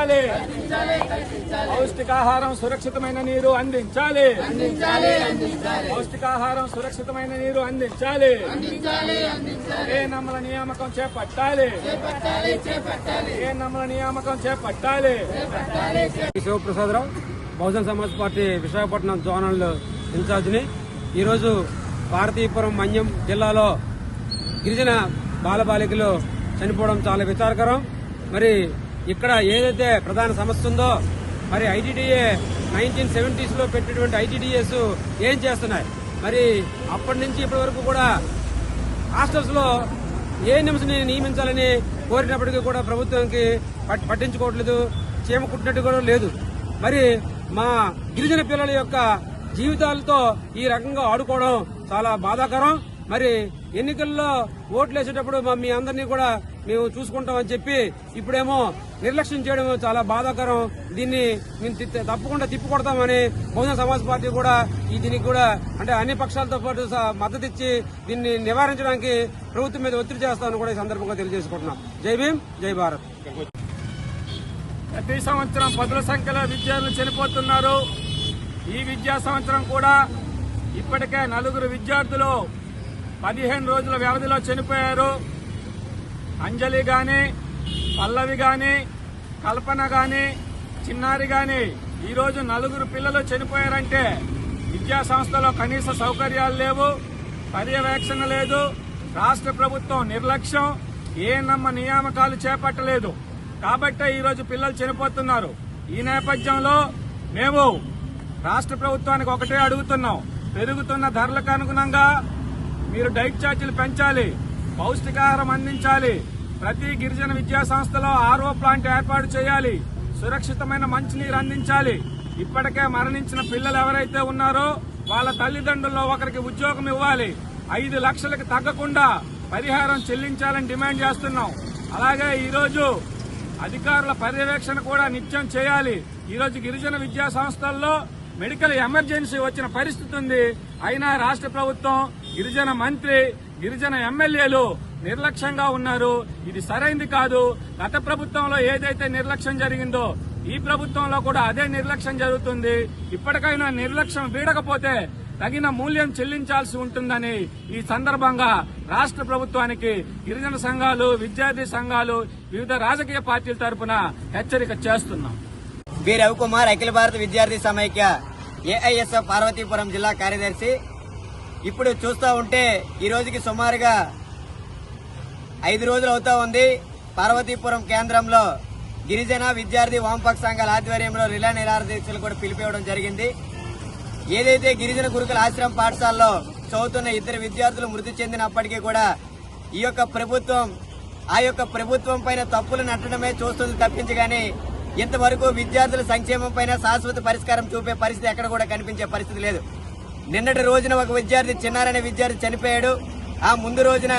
కల్పించాలి. పౌష్టికాహారం సురక్షితమైన నీరు అందించాలి. పౌష్టికాహారం సురక్షితమైన నీరు అందించాలి. ఏ నమ్మల నియామకం చేపట్టాలి. ఏ నమ్మల నియామకం చేపట్టాలి. శివప్రసాదరావు బహుజన్ సమాజ్ పార్టీ విశాఖపట్నం జోనల్ ఇన్ఛార్జిని ఈరోజు భారతీయపురం మన్యం జిల్లాలో గిరిజన బాలబాలికలు చనిపోవడం చాలా విచారకరం. మరి ఇక్కడ ఏదైతే ప్రధాన సమస్య ఉందో మరి ఐటీడీఏ నైన్టీన్ సెవెంటీస్లో పెట్టినటువంటి ఐటీడీఎస్ ఏం చేస్తున్నాయి? మరి అప్పటి నుంచి ఇప్పటి వరకు కూడా హాస్టల్స్లో ఏ నిమిషం నియమించాలని కోరినప్పటికీ కూడా ప్రభుత్వానికి పట్టించుకోవట్లేదు చీమ కుట్టినట్టు కూడా లేదు. మరి మా గిరిజన పిల్లల యొక్క జీవితాలతో ఈ రకంగా ఆడుకోవడం చాలా బాధాకరం. మరి ఎన్నికల్లో ఓట్లు వేసేటప్పుడు మా మీ అందరినీ కూడా మేము చూసుకుంటామని చెప్పి ఇప్పుడేమో నిర్లక్ష్యం చేయడం చాలా బాధాకరం. దీన్ని మేము తప్పకుండా తిప్పికొడతామని బహుజన సమాజ్ పార్టీ కూడా ఈ దీనికి కూడా అంటే అన్ని పక్షాలతో పాటు స- మద్దతు ఇచ్చి దీన్ని నివారించడానికి ప్రభుత్వం మీద ఒత్తిడి చేస్తామని కూడా ఈ సందర్భంగా తెలియజేసుకుంటున్నాం. జై భీమ్ జై భారత్. ప్రతి సంవత్సరం పదుల సంఖ్యలో విద్యార్థులు చనిపోతున్నారు. ఈ విద్యా సంవత్సరం కూడా ఇప్పటికే నలుగురు విద్యార్థులు పదిహేను రోజుల వ్యవధిలో చనిపోయారు. అంజలి గాని పల్లవి గాని కల్పన గాని చిన్నారి గాని ఈరోజు నలుగురు పిల్లలు చనిపోయారంటే విద్యా సంస్థలో కనీస సౌకర్యాలు లేవు పర్యవేక్షణ లేదు రాష్ట్ర ప్రభుత్వం నిర్లక్ష్యం ఏ నమ్మ నియామకాలు చేపట్టలేదు. కాబట్టే ఈరోజు పిల్లలు చనిపోతున్నారు. ఈ నేపథ్యంలో మేము రాష్ట్ర ప్రభుత్వానికి ఒకటే అడుగుతున్నాం. పెరుగుతున్న ధరలకు అనుగుణంగా మీరు డైట్ ఛార్జీలు పెంచాలి పౌష్టికాహారం అందించాలి ప్రతి గిరిజన విద్యా సంస్థలో ఆర్ఓ ప్లాంట్ ఏర్పాటు చేయాలి సురక్షితమైన మంచినీరు అందించాలి. ఇప్పటికే మరణించిన పిల్లలు ఎవరైతే ఉన్నారో వాళ్ళ తల్లిదండ్రుల్లో ఒకరికి ఉద్యోగం ఇవ్వాలి. ఐదు లక్షలకు తగ్గకుండా పరిహారం చెల్లించాలని డిమాండ్ చేస్తున్నాం. అలాగే ఈరోజు అధికారుల పర్యవేక్షణ కూడా నిత్యం చేయాలి. ఈరోజు గిరిజన విద్యా సంస్థల్లో మెడికల్ ఎమర్జెన్సీ వచ్చిన పరిస్థితి ఉంది. అయినా రాష్ట్ర ప్రభుత్వం గిరిజన మంత్రి గిరిజన ఎమ్మెల్యేలు నిర్లక్ష్యంగా ఉన్నారు. ఇది సరైంది కాదు. గత ప్రభుత్వంలో ఏదైతే నిర్లక్ష్యం జరిగిందో ఈ ప్రభుత్వంలో కూడా అదే నిర్లక్ష్యం జరుగుతుంది. ఇప్పటికైనా నిర్లక్ష్యం వీడకపోతే తగిన మూల్యం చెల్లించాల్సి ఉంటుందని ఈ సందర్భంగా రాష్ట్ర ప్రభుత్వానికి గిరిజన సంఘాలు విద్యార్థి సంఘాలు వివిధ రాజకీయ పార్టీల తరపున హెచ్చరిక చేస్తున్నాం. బి రవికుమార్ అఖిల భారత విద్యార్థి సమైక్య ఏఐఎస్ఎఫ్ పార్వతీపురం జిల్లా కార్యదర్శి ఇప్పుడు చూస్తూ ఉంటే ఈ రోజుకి సుమారుగా ఐదు రోజులు అవుతా ఉంది. పార్వతీపురం కేంద్రంలో గిరిజన విద్యార్థి వామపక్ష సంఘాల ఆధ్వర్యంలో రిలా నిరాదీక్షలు కూడా పిలిపివ్వడం జరిగింది. ఏదైతే గిరిజన గురుకుల ఆశ్రమ పాఠశాలలో చదువుతున్న ఇద్దరు విద్యార్థులు మృతి చెందినప్పటికీ కూడా ఈ యొక్క ప్రభుత్వం ఆ యొక్క ప్రభుత్వం పైన తప్పులు నట్టడమే చూస్తుంది తప్పించగానే ఇంతవరకు విద్యార్థుల సంక్షేమం పైన శాశ్వత పరిష్కారం చూపే పరిస్థితి ఎక్కడ కూడా కనిపించే పరిస్థితి లేదు. నిన్నటి రోజున ఒక విద్యార్థి చిన్నారనే విద్యార్థి చనిపోయాడు. ఆ ముందు రోజున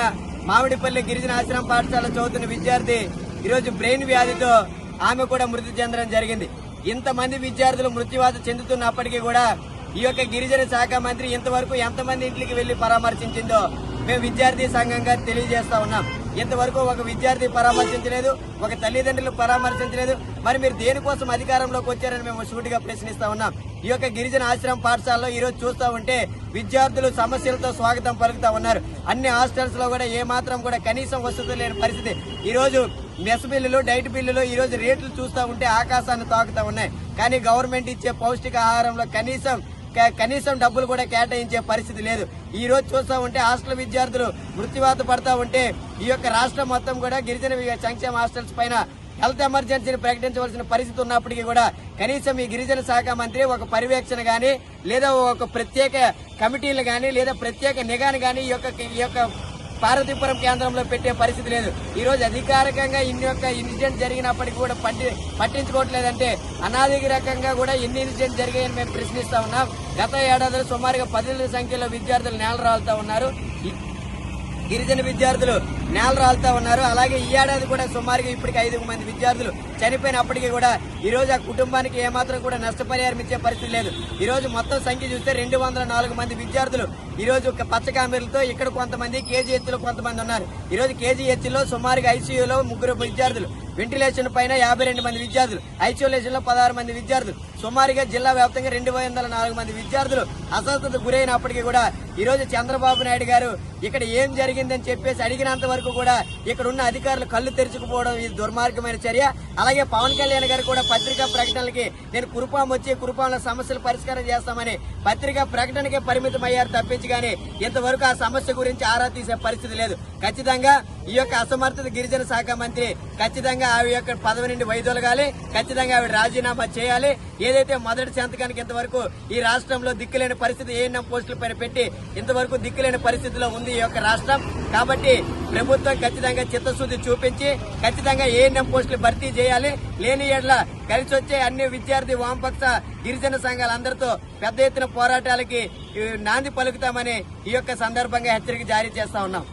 మామిడిపల్లి గిరిజన ఆశ్రమ పాఠశాల చదువుతున్న విద్యార్థి ఈరోజు బ్రెయిన్ వ్యాధితో ఆమె కూడా మృతి చెందడం జరిగింది. ఇంతమంది విద్యార్థులు మృత్యువాత చెందుతున్నప్పటికీ కూడా ఈ యొక్క గిరిజన శాఖ మంత్రి ఇంతవరకు ఎంతమంది ఇంటికి వెళ్ళి పరామర్శించిందో మేము విద్యార్థి సంఘంగా తెలియజేస్తా ఉన్నాం. ఇంతవరకు ఒక విద్యార్థి పరామర్శించలేదు ఒక తల్లిదండ్రులు పరామర్శించలేదు. మరి మీరు దేనికోసం అధికారంలోకి వచ్చారని మేము సూటిగా ప్రశ్నిస్తా ఉన్నాం. ఈ యొక్క గిరిజన ఆశ్రమ పాఠశాలలో ఈరోజు చూస్తూ ఉంటే విద్యార్థులు సమస్యలతో స్వాగతం పలుకుతా ఉన్నారు. అన్ని హాస్టల్స్లో కూడా ఏ మాత్రం కూడా కనీసం వసతులు లేని పరిస్థితి. ఈరోజు మెస్ బిల్లులు డైట్ బిల్లులు ఈరోజు రేట్లు చూస్తా ఉంటే ఆకాశాన్ని తాకుతా ఉన్నాయి. కానీ గవర్నమెంట్ ఇచ్చే పౌష్టికాహారంలో కనీసం కనీసం డబ్బులు కూడా కేటాయించే పరిస్థితి లేదు. ఈ రోజు చూస్తా ఉంటే హాస్టల్ విద్యార్థులు మృత్యువాత పడతా ఉంటే ఈ యొక్క రాష్ట్రం మొత్తం కూడా గిరిజన సంక్షేమ హాస్టల్స్ పైన హెల్త్ ఎమర్జెన్సీని ప్రకటించవలసిన పరిస్థితి ఉన్నప్పటికీ కూడా కనీసం ఈ గిరిజన శాఖ మంత్రి ఒక పర్యవేక్షణ గాని లేదా ఒక ప్రత్యేక కమిటీలు గాని లేదా ప్రత్యేక నిఘాను గాని ఈ యొక్క ఈ యొక్క పార్వతీపురం కేంద్రంలో పెట్టే పరిస్థితి లేదు. ఈ రోజు అధికారికంగా ఇన్ని యొక్క ఇన్సిడెంట్ జరిగినప్పటికీ కూడా పట్టి పట్టించుకోవట్లేదంటే అనాధికారికంగా కూడా ఎన్ని ఇన్సిడెంట్ జరిగాయని మేము ప్రశ్నిస్తా ఉన్నాం. గత ఏడాదిలో సుమారుగా పదుల సంఖ్యలో విద్యార్థులు నేల రాలుతా ఉన్నారు. గిరిజన విద్యార్థులు నేల రాలుతా ఉన్నారు. అలాగే ఈ ఏడాది కూడా సుమారుగా ఇప్పటికి ఐదు మంది విద్యార్థులు చనిపోయినప్పటికీ కూడా ఈ రోజు ఆ కుటుంబానికి ఏమాత్రం కూడా నష్టపరిహారం ఇచ్చే పరిస్థితి లేదు. ఈ రోజు మొత్తం సంఖ్య చూస్తే రెండు వందల నాలుగు మంది విద్యార్థులు ఈ రోజు ఒక పచ్చ ఇక్కడ కొంతమంది కేజీ ఎత్తులో కొంతమంది ఉన్నారు. ఈ రోజు కేజీ ఎత్తులో సుమారుగా ఐసీయూలో ముగ్గురు విద్యార్థులు వెంటిలేషన్ పైన యాభై రెండు మంది విద్యార్థులు ఐసోలేషన్లో పదహారు మంది విద్యార్థులు సుమారుగా జిల్లా వ్యాప్తంగా రెండు వందల నాలుగు మంది విద్యార్థులు అస్వస్థత గురైనప్పటికీ కూడా ఈ రోజు చంద్రబాబు నాయుడు గారు ఇక్కడ ఏం జరిగిందని చెప్పేసి అడిగినంత వరకు కూడా ఇక్కడ ఉన్న అధికారులు కళ్ళు తెరుచుకుపోవడం ఇది దుర్మార్గమైన చర్య. అలాగే పవన్ కళ్యాణ్ గారు కూడా పత్రికా ప్రకటనలకి నేను కురుపాం వచ్చి కురుపాంలో సమస్యలు పరిష్కారం చేస్తామని పత్రికా ప్రకటనకే పరిమితం అయ్యారు తప్పించి కానీ ఇంతవరకు ఆ సమస్య గురించి ఆరా తీసే పరిస్థితి లేదు. ఖచ్చితంగా ఈ యొక్క అసమర్థత గిరిజన శాఖ మంత్రి ఖచ్చితంగా ఆవి యొక్క పదవి నుండి వైదొలగాలి. ఖచ్చితంగా ఆవిడ రాజీనామా చేయాలి. ఏదైతే మొదటి సంతకానికి ఇంతవరకు ఈ రాష్ట్రంలో దిక్కులేని పరిస్థితి ఏఎన్ఎం పోస్టుల పైన పెట్టి ఇంతవరకు దిక్కులేని పరిస్థితిలో ఉంది ఈ యొక్క రాష్ట్రం. కాబట్టి ప్రభుత్వం ఖచ్చితంగా చిత్తశుద్ధి చూపించి ఖచ్చితంగా ఏఎన్ఎం పోస్టులు భర్తీ చేయాలి. లేని ఏళ్ళ కలిసి వచ్చే అన్ని విద్యార్థి వామపక్ష గిరిజన సంఘాలందరితో పెద్ద ఎత్తున పోరాటాలకి నాంది పలుకుతామని ఈ యొక్క సందర్భంగా హెచ్చరిక జారీ చేస్తా ఉన్నాం.